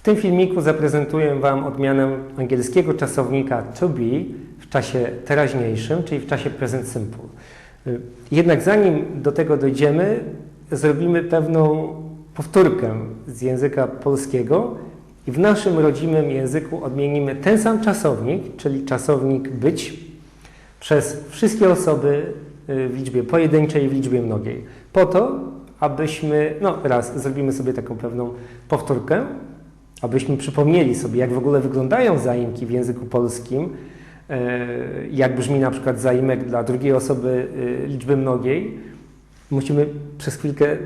W tym filmiku zaprezentuję Wam odmianę angielskiego czasownika to be w czasie teraźniejszym, czyli w czasie present simple. Y, Jednak zanim do tego dojdziemy, zrobimy pewną powtórkę z języka polskiego i w naszym rodzimym języku odmienimy ten sam czasownik, czyli czasownik być, przez wszystkie osoby y, w liczbie pojedynczej i w liczbie mnogiej. Po to, abyśmy, no raz, zrobimy sobie taką pewną powtórkę, abyśmy przypomnieli sobie, jak w ogóle wyglądają zaimki w języku polskim, e, jak brzmi na przykład zaimek dla drugiej osoby e, liczby mnogiej, musimy przez chwilkę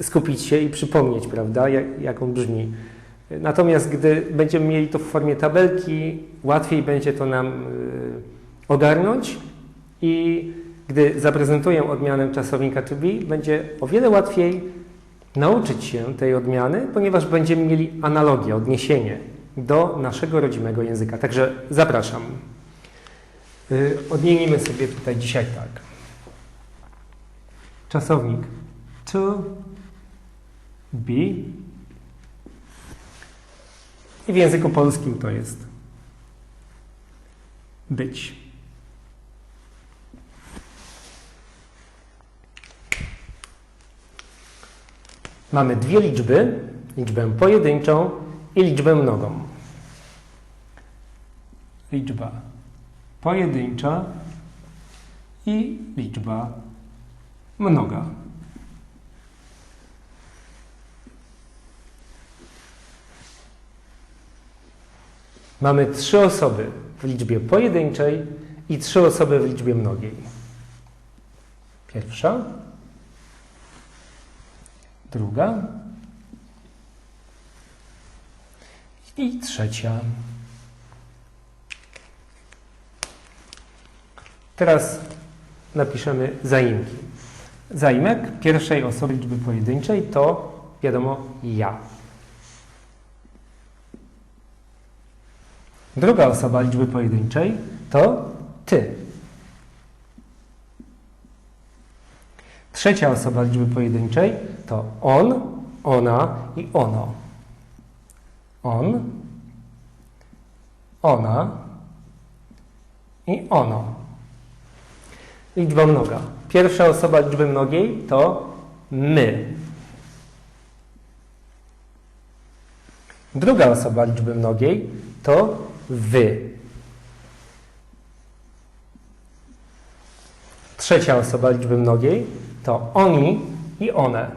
skupić się i przypomnieć, prawda, jak, jak on brzmi. Natomiast gdy będziemy mieli to w formie tabelki, łatwiej będzie to nam e, ogarnąć i gdy zaprezentuję odmianę czasownika to be, będzie o wiele łatwiej nauczyć się tej odmiany, ponieważ będziemy mieli analogię, odniesienie do naszego rodzimego języka. Także zapraszam. Yy, Odmienimy sobie tutaj dzisiaj tak. Czasownik to be i w języku polskim to jest być. Mamy dwie liczby, liczbę pojedynczą i liczbę mnogą. Liczba pojedyncza i liczba mnoga. Mamy trzy osoby w liczbie pojedynczej i trzy osoby w liczbie mnogiej. Pierwsza, druga i trzecia. Teraz napiszemy zaimki. Zaimek pierwszej osoby liczby pojedynczej to, wiadomo, ja. Druga osoba liczby pojedynczej to ty. Trzecia osoba liczby pojedynczej to on, ona i ono. On, ona i ono. Liczba mnoga. Pierwsza osoba liczby mnogiej to my. Druga osoba liczby mnogiej to wy. Trzecia osoba liczby mnogiej to oni i one.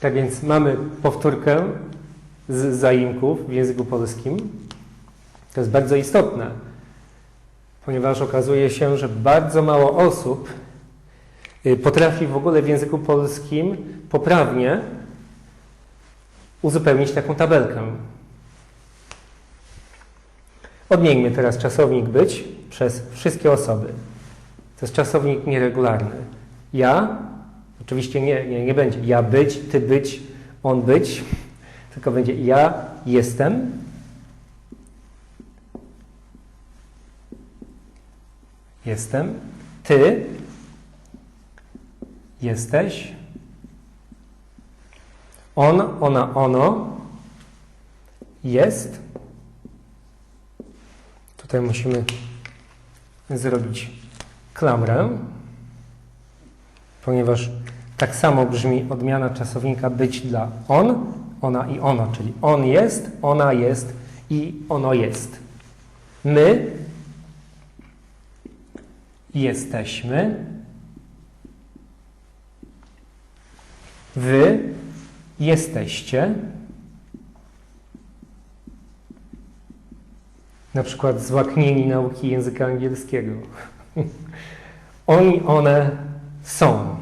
Tak więc mamy powtórkę z zaimków w języku polskim. To jest bardzo istotne, ponieważ okazuje się, że bardzo mało osób y, potrafi w ogóle w języku polskim poprawnie uzupełnić taką tabelkę. Odmieńmy teraz czasownik być przez wszystkie osoby. To jest czasownik nieregularny. Ja, oczywiście nie, nie, nie będzie. Ja być, ty być, on być, tylko będzie ja jestem, jestem, ty? Jesteś, on, ona, ono. Jest. Tutaj musimy zrobić klamrę, ponieważ tak samo brzmi odmiana czasownika być dla on, ona i ono, czyli on jest, ona jest i ono jest. My jesteśmy, wy jesteście. Na przykład złaknieni nauki języka angielskiego. Oni, one są.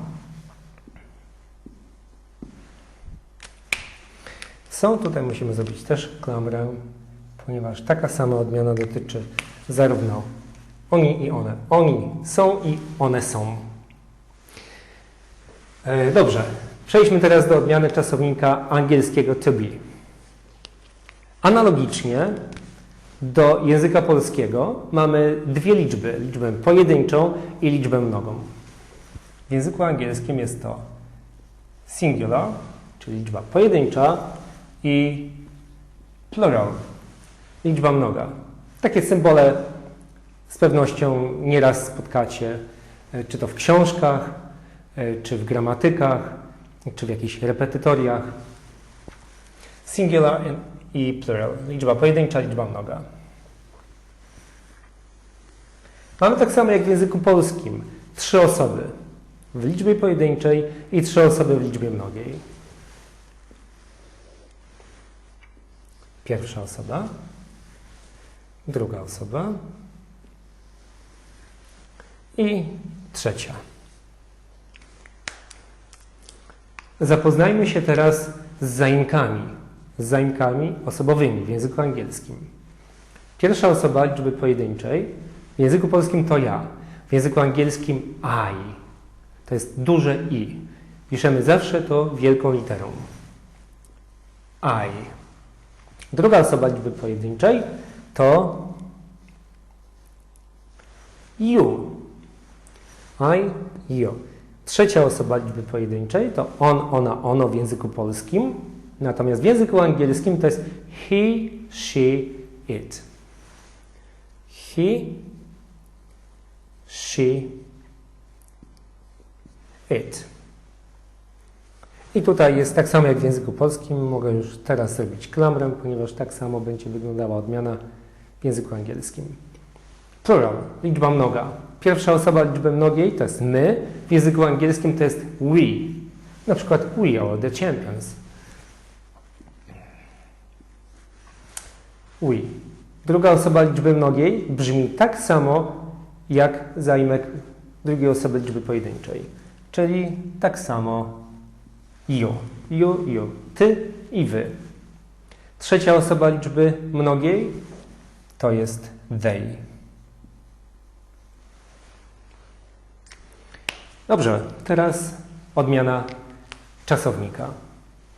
Są, tutaj musimy zrobić też klamrę, ponieważ taka sama odmiana dotyczy zarówno oni i one. Oni są i one są. E, Dobrze, przejdźmy teraz do odmiany czasownika angielskiego to be. Analogicznie Do języka polskiego mamy dwie liczby, liczbę pojedynczą i liczbę mnogą. W języku angielskim jest to singular, czyli liczba pojedyncza i plural, liczba mnoga. Takie symbole z pewnością nieraz spotkacie, e, czy to w książkach, e, czy w gramatykach, czy w jakichś repetytoriach. Singular i plural, liczba pojedyncza, liczba mnoga. Mamy tak samo jak w języku polskim trzy osoby w liczbie pojedynczej i trzy osoby w liczbie mnogiej. Pierwsza osoba, druga osoba i trzecia. Zapoznajmy się teraz z zaimkami, z zaimkami osobowymi w języku angielskim. Pierwsza osoba liczby pojedynczej w języku polskim to ja, w języku angielskim I. To jest duże I. Piszemy zawsze to wielką literą. I. Druga osoba liczby pojedynczej to you. I, you. Trzecia osoba liczby pojedynczej to on, ona, ono w języku polskim. Natomiast w języku angielskim to jest he, she, it. He, she, it. I tutaj jest tak samo jak w języku polskim. Mogę już teraz zrobić klamrę, ponieważ tak samo będzie wyglądała odmiana w języku angielskim. Plural, liczba mnoga. Pierwsza osoba liczby mnogiej to jest my. W języku angielskim to jest we. Na przykład we are the champions. We. Druga osoba liczby mnogiej brzmi tak samo jak zaimek drugiej osoby liczby pojedynczej. Czyli tak samo you. You, you. Ty i wy. Trzecia osoba liczby mnogiej to jest they. Dobrze, teraz odmiana czasownika.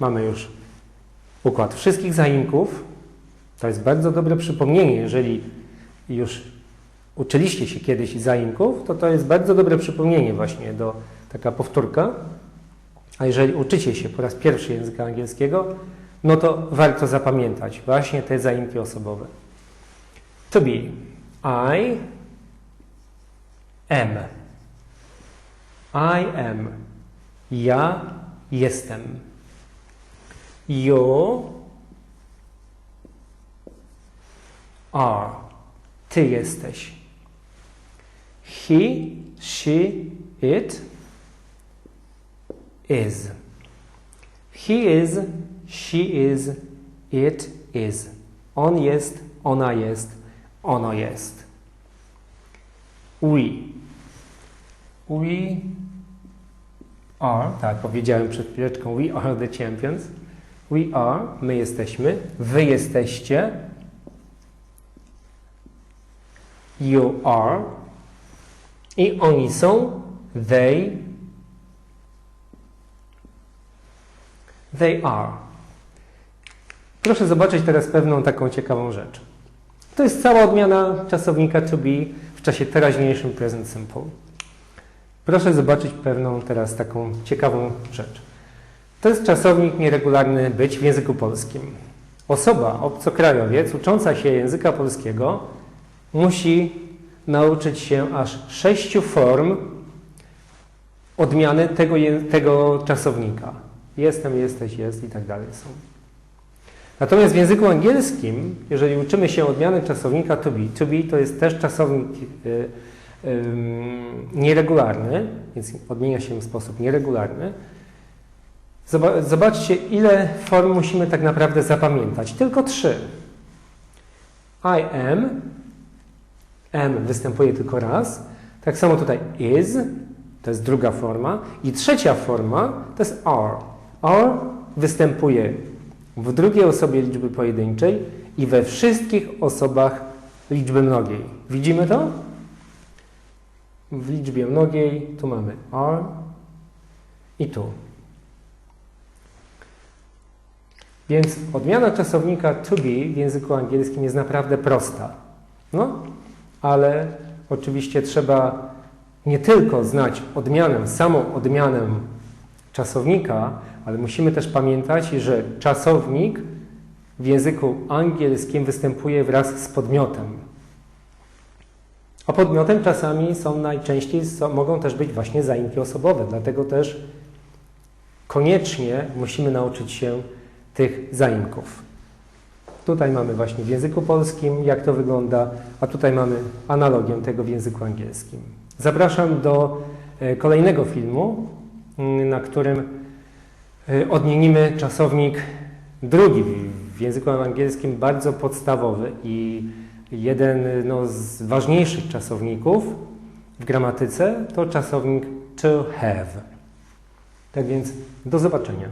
Mamy już układ wszystkich zaimków. To jest bardzo dobre przypomnienie, jeżeli już uczyliście się kiedyś zaimków, to to jest bardzo dobre przypomnienie właśnie do taka powtórka. A jeżeli uczycie się po raz pierwszy języka angielskiego, no to warto zapamiętać właśnie te zaimki osobowe. To be. I am. I am. Ja jestem. You are. Ty jesteś. He, she, it is. He is, she is, it is. On jest, ona jest, ono jest. We. We are, tak, powiedziałem przed chwileczką, we are the champions. We are, my jesteśmy, wy jesteście. You are. I oni są, they They are. Proszę zobaczyć teraz pewną taką ciekawą rzecz. To jest cała odmiana czasownika to be w czasie teraźniejszym present simple. Proszę zobaczyć pewną teraz taką ciekawą rzecz. To jest czasownik nieregularny być w języku polskim. Osoba, obcokrajowiec, ucząca się języka polskiego, musi nauczyć się aż sześciu form odmiany tego, tego czasownika. Jestem, jesteś, jest i tak dalej są. Natomiast w języku angielskim, jeżeli uczymy się odmiany czasownika to be, to be to jest też czasownik y, y, nieregularny, więc odmienia się w sposób nieregularny. Zobaczcie, ile form musimy tak naprawdę zapamiętać. Tylko trzy. I am, am występuje tylko raz. Tak samo tutaj is, to jest druga forma. I trzecia forma to jest are. Or występuje w drugiej osobie liczby pojedynczej i we wszystkich osobach liczby mnogiej. Widzimy to? W liczbie mnogiej tu mamy are i tu. Więc odmiana czasownika to be w języku angielskim jest naprawdę prosta. No, ale oczywiście trzeba nie tylko znać odmianę, samą odmianę czasownika, ale musimy też pamiętać, że czasownik w języku angielskim występuje wraz z podmiotem. A podmiotem czasami są najczęściej, mogą też być właśnie zaimki osobowe, dlatego też koniecznie musimy nauczyć się tych zaimków. Tutaj mamy właśnie w języku polskim, jak to wygląda, a tutaj mamy analogię tego w języku angielskim. Zapraszam do e, kolejnego filmu, mm, na którym e, odmienimy czasownik drugi w języku angielskim, bardzo podstawowy i jeden no, z ważniejszych czasowników w gramatyce to czasownik to have. Tak więc do zobaczenia.